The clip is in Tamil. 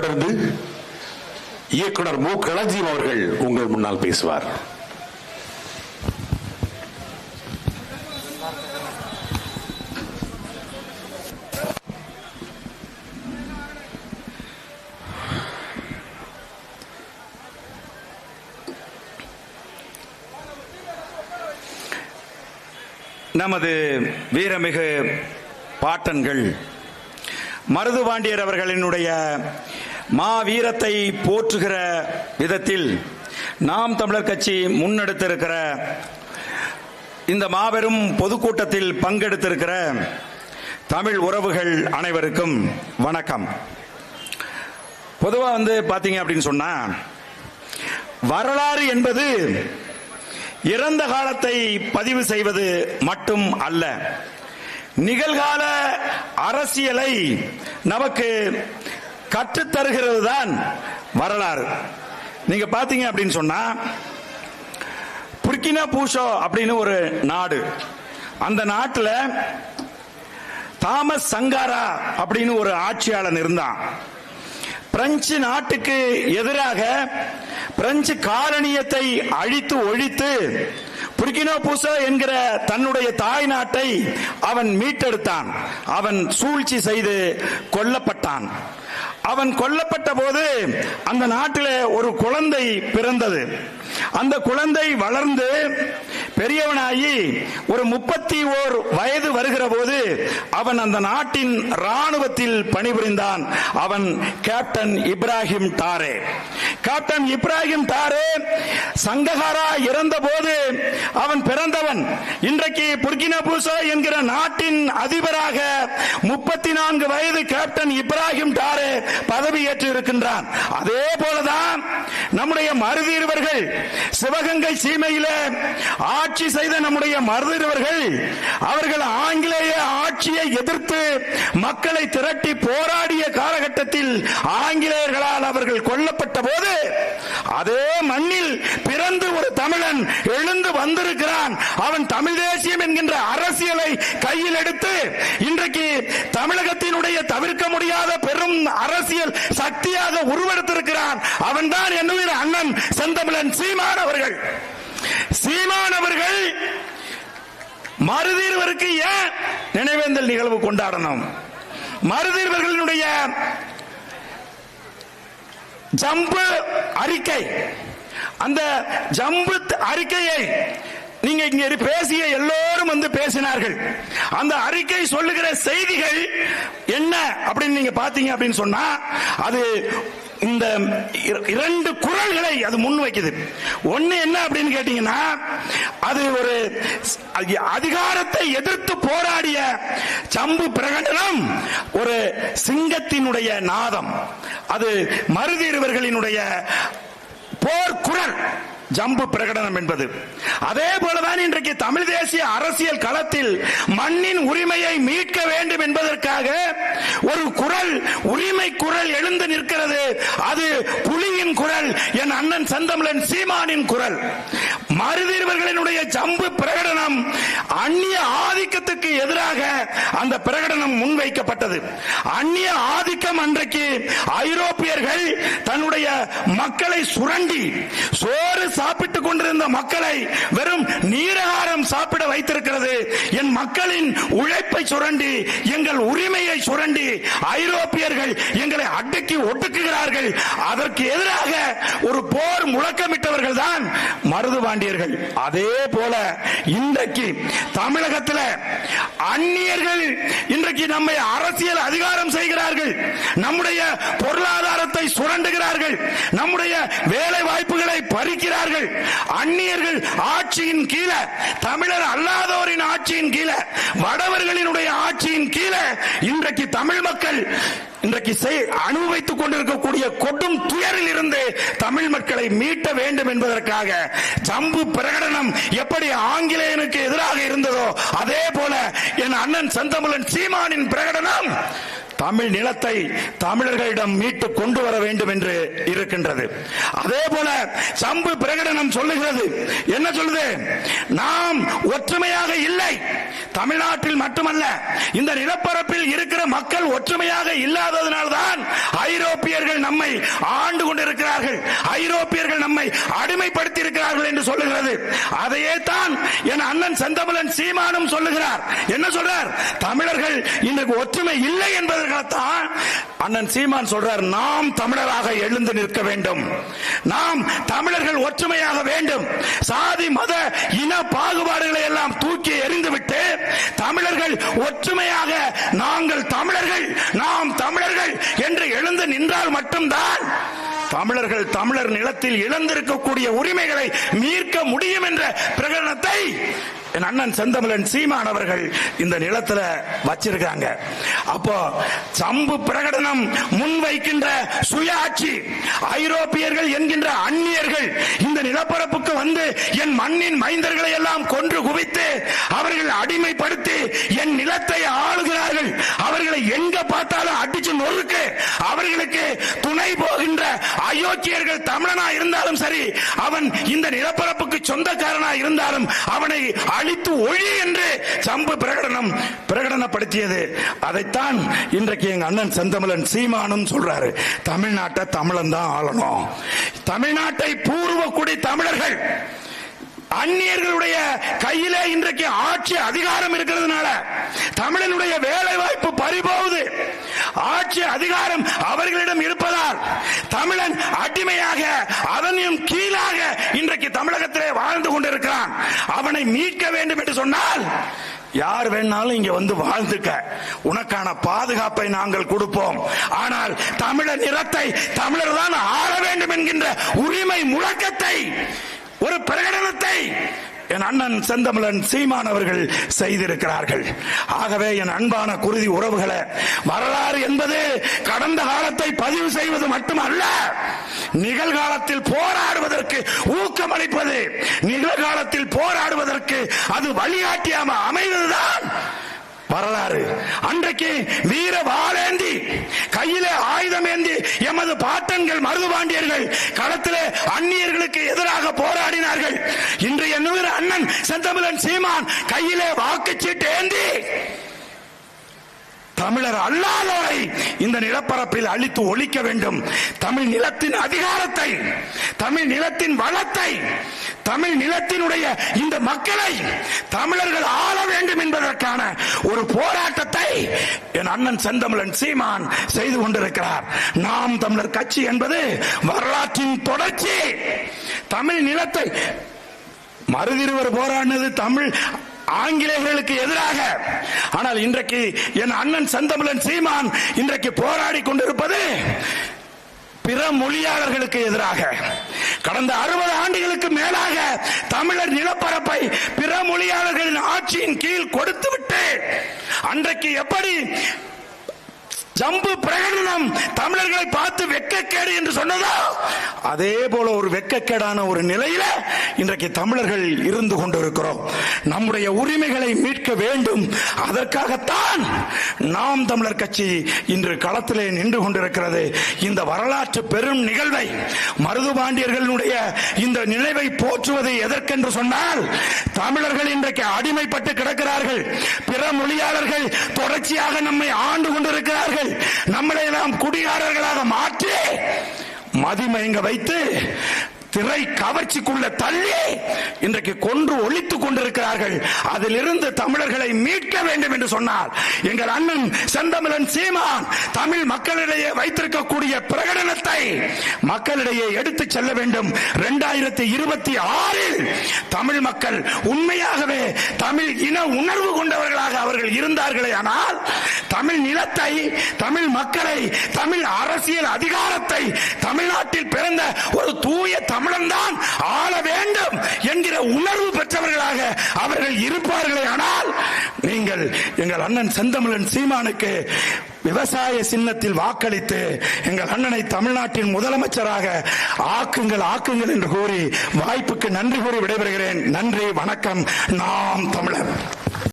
தொடர்ந்து இயக்குனர் மு. களஞ்சியம் அவர்கள் உங்கள் முன்னால் பேசுவார். நமது வீரமிகு பாட்டன்கள் மருதுபாண்டியர் அவர்களினுடைய மா வீரத்தை போற்றுகிற விதத்தில் நாம் தமிழர் கட்சி முன்னெடுத்திருக்கிற இந்த மாபெரும் பொதுக்கூட்டத்தில் பங்கெடுத்திருக்கிற தமிழ் உறவுகள் அனைவருக்கும் வணக்கம். பொதுவாக வந்து பார்த்தீங்க அப்படின்னு சொன்னா வரலாறு என்பது இறந்த காலத்தை பதிவு செய்வது மட்டும் அல்ல. நிகழ்கால அரசியலை நமக்கு கற்றுத்தருகிறது தான் வரலாறு. நீங்க பாத்தீங்க அப்படின்னு சொன்னா புர்கினா பூஷோ அப்படின்னு ஒரு நாடு. அந்த நாட்டில் தாமஸ் சங்காரா அப்படின்னு ஒரு ஆட்சியாளன் இருந்தான். பிரெஞ்சு நாட்டுக்கு எதிராக பிரெஞ்சு காலனியத்தை அழித்து ஒழித்து புர்கினோ பூசோ என்கிற தன்னுடைய தாய் நாட்டை அவன் மீட்டெடுத்தான். அவன் சூழ்ச்சி செய்து கொல்லப்பட்டான். அவன் கொல்லப்பட்ட போது அந்த நாட்டில் ஒரு குழந்தை பிறந்தது. அந்த குழந்தை வளர்ந்து பெரியவனாகி ஒரு முப்பத்தி ஓர் வயது வருகிற போது அவன் அந்த நாட்டின் ராணுவத்தில் பணிபுரிந்தான். அவன் கேப்டன் இப்ராஹிம் டாரே கேப்டன் இப்ராஹிம் டாரே சங்ககாரா இறந்த போது அவன் பிறந்தவன். இன்றைக்கு புர்கினா பூசோ என்கிற நாட்டின் அதிபராக முப்பத்தி நான்கு வயது கேப்டன் இப்ராஹிம் டாரே பதவியேற்று இருக்கின்றான். அதே போலதான் நம்முடைய மருதீர்வர்கள் சிவகங்கை சீமையில ஆட்சி செய்த நம்முடைய மருதீர்வர்கள் அவர்கள் ஆங்கிலேய ஆட்சியை எதிர்த்து மக்களை திரட்டி போராடிய காலகட்டத்தில் ஆங்கிலேயர்களால் அவர்கள் கொல்லப்பட்ட போது அதே மண்ணில் பிறந்து ஒரு தமிழன் எழுந்து வந்திருக்கிறான். அவன் தமிழ் தேசியம் என்கின்ற அரசியலை கையில் எடுத்து இன்றைக்கு தமிழகத்தினுடைய தவிர்க்க முடியாத பெரும் அரசியல் சக்தியாக உருவெடுத்திருக்கிறான். அவன்தான் என்னுடைய அண்ணன் செந்தமிழன் சீமான் அவர்கள். சீமான் அவர்கள் மருதீர்வருக்கு ஏன் நினைவேந்தல் நிகழ்வு கொண்டாடணும்? மருதீர்வர்களினுடைய ஜம்பு அறிக்கை அந்த ஜம்பு அறிக்கையை நீங்க இங்க பேசிய எல்லோரும் வந்து பேசினார்கள். அந்த அறிக்கை சொல்லுகிற செய்திகள் என்ன அப்படின்னு நீங்க பாத்தீங்க அப்படின்னு சொன்னா அது இந்த இர- இரண்டு குரல்களை அது முன் வைக்குது. ஒண்ணு என்ன அப்படின்னு கேட்டீங்கன்னா அது ஒரு அதிகாரத்தை எதிர்த்து போராடிய சம்பு பிரகடனம் ஒரு சிங்கத்தினுடைய நாதம். அது மருதீர்வர்களினுடைய போர் குரல் ஜம்பு பிரகடனம் என்பது. அதே போலதான் இன்றைக்கு தமிழ் தேசிய அரசியல் களத்தில் மண்ணின் உரிமையை மீட்க வேண்டும் என்பதற்காக ஒரு குரல் உரிமை குரல் எழுந்து நிற்கிறது. அது புலியின் குரல் என் அண்ணன் செந்தமிழன் சீமானின் குரல். மருதீர்வர்களினுடைய ஜம்பு பிரகடனம் அந்நிய ஆதிக்கத்துக்கு எதிராக அந்த பிரகடனம் முன்வைக்கப்பட்டது. அந்நிய ஆதிக்கம் அன்றைக்கு ஐரோப்பியர்கள் தன்னுடைய மக்களை சுரண்டி சோறு சாப்பிட்டுக் கொண்டிருந்த மக்களை வெறும் நீராகாரம் சாப்பிட வைத்திருக்கிறது. என் மக்களின் உழைப்பை சுரண்டி எங்கள் உரிமையை சுரண்டி ஐரோப்பியர்கள் எங்களை அடக்கி ஒட்டுக்குகிறார்கள் அதற்கு எதிராக ஒரு போர் முழக்கமிட்டவர்கள் தான் மருதுபாண்டியர்கள் அதே போல இன்றைக்கு தமிழகத்தில் அந்நியர்கள் இன்றைக்கு நம்மை அரசியல் அதிகாரம் செய்கிறார்கள். நம்முடைய பொருளாதாரத்தை சுரண்டுகிறார்கள். நம்முடைய வேலை மறிக்கிறார்கள். அந்நியர்கள் ஆட்சியின் கீழே தமிழர் அல்லாதோரின் ஆட்சியின் கீழே வடவர்களினுடைய ஆட்சியின் கீழே இன்றைக்கு தமிழ் மக்கள் இன்றைக்கு செய்- அனுபவித்துக் கொண்டிருக்கக்கூடிய கொடும் துயரில் இருந்து தமிழ் மக்களை மீட்ட வேண்டும் என்பதற்காக ஜம்பு பிரகடனம் எப்படி ஆங்கிலேயனுக்கு எதிராக இருந்ததோ அதே போல என் அண்ணன் செந்தமிழன் சீமானின் பிரகடனம் தமிழ் நிலத்தை தமிழர்களிடம் மீட்டு கொண்டு வர வேண்டும் என்று இருக்கின்றது. அதே போல சம்பு பிரகடனம் சொல்லுகிறது. என்ன சொல்லுது? நாம் ஒற்றுமையாக இல்லை. தமிழ்நாட்டில் மட்டுமல்ல இந்த நிலப்பரப்பில் இருக்கிற மக்கள் ஒற்றுமையாக இல்லாததனால்தான் ஐரோப்பியர்கள் நம்மை ஆண்டு கொண்டிருக்கிறார்கள். ஐரோப்பியர்கள் நம்மை அடிமைப்படுத்தி இருக்கிறார்கள் என்று சொல்லுகிறது. அதையே தான் என் அண்ணன் செந்தமிழன் சீமானும் சொல்லுகிறார். என்ன சொல்றார்? தமிழர்கள் இன்றைக்கு ஒற்றுமை இல்லை என்பதற்காகத்தான் அண்ணன் சீமான் சொல்றார் நாம் தமிழராக எழுந்து நிற்க வேண்டும். நாம் தமிழர்கள் ஒற்றுமையாக வேண்டும். சாதி மத இன பாகுபாடுகளை எல்லாம் தூக்கி எறிந்துவிட்டு தமிழர்கள் ஒற்றுமையாக நாங்கள் தமிழர்கள் நாம் தமிழர்கள் என்று எழுந்து நின்றால் மட்டும்தான் தமிழர்கள் தமிழர் நிலத்தில் இழந்திருக்கக்கூடிய உரிமைகளை மீட்க முடியும் என்ற பிரகடனத்தை என் அண்ணன் செந்தமிழன் சீமான் அவர்கள் இந்த நிலத்துல வச்சிருக்காங்க. அப்போ சம்பு பிரகடனம் முன்வைக்கின்ற சுயாட்சி ஐரோப்பியர்கள் என்கின்ற அந்நியர்கள் இந்த நிலப்பரப்புக்கு வந்து என் மண்ணின் மைந்தர்களை எல்லாம் கொன்று குவித்து அவர்கள் அடிமைப்படுத்தி என் நிலத்தை ஆளுகிறார்கள். அவர்களை எங்க பார்த்தாலும் அடிச்சு நொறுக்கு. அவர்களுக்கு துணை போகின்ற அயோக்கியர்கள் தமிழனா இருந்தாலும் சரி அவன் இந்த நிலப்பரப்புக்கு சொந்தக்காரனா இருந்தாலும் அவனை அழித்து ஒழி என்று சம்பு பிரகடனம் பிரகடனப்படுத்தியது. அதைத்தான் இன்றைக்கு எங்க அண்ணன் செந்தமிழன் சீமானும் சொல்றாரு. தமிழ்நாட்டை தமிழன் தான் ஆளணும். தமிழ்நாட்டை பூர்வக்குடி தமிழர்கள் அந்நியர்களுடைய கையிலே இன்றைக்கு ஆட்சி அதிகாரம் இருக்கிறதுனால தமிழனுடைய வேலை வாய்ப்பு பறிபோகுது. ஆட்சி அதிகாரம் அவர்களிடம் இருப்பதால் தமிழன் அடிமையாக அதனையும் கீழாக இன்றைக்கு தமிழகத்திலே வாழ்ந்து கொண்டிருக்கிறான். அவனை மீட்க வேண்டும் என்று சொன்னால் யார் வேணாலும் இங்க வந்து வாழ்ந்துக்க. உனக்கான பாதுகாப்பை நாங்கள் கொடுப்போம். ஆனால் தமிழர் நிறத்தை தமிழர் தான் ஆள வேண்டும் என்கின்ற உரிமை முழக்கத்தை ஒரு பிரகடனத்தை என் அண்ணன் செந்தமிழன் சீமான் அவர்கள் செய்திருக்கிறார்கள். ஆகவே என் அன்பான குருதி உறவுகளை வரலாறு என்பது கடந்த காலத்தை பதிவு செய்வது மட்டுமல்ல நிகழ்காலத்தில் போராடுவதற்கு ஊக்கமளிப்பது நிகழ்காலத்தில் போராடுவதற்கு அது வழிகாட்டியாம அமைவதுதான் வரலாறு. அன்றைக்கு வீர வாழேந்தி கையிலே ஆயுதம் ஏந்தி எமது பாட்டன்கள் மருதுபாண்டியர்கள் களத்திலே அந்நியர்களுக்கு எதிராக போராடினார்கள். இன்று என்னுகிற அண்ணன் செந்தமிழன் சீமான் கையிலே வாக்குச்சீட்டு ஏந்தி தமிழர் அல்லாதவரை இந்த நிலப்பரப்பில் அழித்து ஒழிக்க வேண்டும். தமிழ் நிலத்தின் அதிகாரத்தை தமிழ் நிலத்தின் வளத்தை தமிழ் நிலத்தினுடைய இந்த மக்களை தமிழர்கள் ஆள வேண்டும் என்பதற்கான ஒரு போராட்டத்தை என் அண்ணன் செந்தமிழன் சீமான் செய்து கொண்டிருக்கிறார். நாம் தமிழர் கட்சி என்பது வரலாற்றின் தொடர்ச்சி. தமிழ் நிலத்தை மறுதிருவர் போராடினது தமிழ் ஆங்கிலேயர்களுக்கு எதிராக. ஆனால் இன்றைக்கு என் அண்ணன் செந்தமிழன் சீமான் இன்றைக்கு போராடி கொண்டிருப்பது பிற மொழியாளர்களுக்கு எதிராக கடந்த அறுபது ஆண்டுகளுக்கு மேலாக தமிழர் நிலப்பரப்பை பிற மொழியாளர்களின் ஆட்சியின் கீழ் கொடுத்துவிட்டு அன்றைக்கு எப்படி ஜம்பு பிரகடனம் தமிழர்களை பார்த்து வெக்கக்கேடு என்று சொன்னதோ? அதே போல ஒரு வெக்கக்கேடான ஒரு நிலையில இன்றைக்கு தமிழர்கள் இருந்து கொண்டிருக்கிறோம். நம்முடைய உரிமைகளை மீட்க வேண்டும். அதற்காகத்தான் நாம் தமிழர் கட்சி இன்று களத்திலே நின்று கொண்டிருக்கிறது. இந்த வரலாற்று பெரும் நிகழ்வை மருதுபாண்டியர்களுடைய இந்த நினைவை போற்றுவது எதற்கென்று சொன்னால் தமிழர்கள் இன்றைக்கு அடிமைப்பட்டு கிடக்கிறார்கள். பிற மொழியாளர்கள் தொடர்ச்சியாக நம்மை ஆண்டு கொண்டிருக்கிறார்கள். நம்மளை எல்லாம் குடியாரர்களாக மாற்றி மதிமயங்க வைத்து திரை கவர்ச்சிக்குள்ள தள்ளி இன்றைக்கு கொன்று ஒழித்துக் கொண்டிருக்கிறார்கள். அதிலிருந்து தமிழர்களை மீட்க வேண்டும் என்று சொன்னார் எங்கள் அண்ணன் செந்தமிழன் சீமான் தமிழ் மக்களிடையே வைத்திருக்கக்கூடிய பிரகடனத்தை மக்களிடையே எடுத்து செல்ல வேண்டும். இரண்டாயிரத்தி இருபத்தி ஆறில் தமிழ் மக்கள் உண்மையாகவே தமிழ் இன உணர்வு கொண்டவர்களாக அவர்கள் இருந்தார்களே ஆனால் தமிழ் நிலத்தை தமிழ் மக்களை தமிழ் அரசியல் அதிகாரத்தை தமிழ்நாட்டில் பிறந்த ஒரு தூய தமிழன் தான் ஆள வேண்டும் என்கிற உணர்வு பெற்றவர்களாக அவர்கள் இருப்பார்களே. ஆனால் நீங்கள் எங்கள் அண்ணன் செந்தமிழன் சீமானுக்கு விவசாய சின்னத்தில் வாக்களித்து எங்கள் அண்ணனை தமிழ்நாட்டின் முதலமைச்சராக ஆக்குங்கள் ஆக்குங்கள் என்று கூறி வாய்ப்புக்கு நன்றி கூறி விடைபெறுகிறேன். நன்றி வணக்கம். நாம் தமிழர்.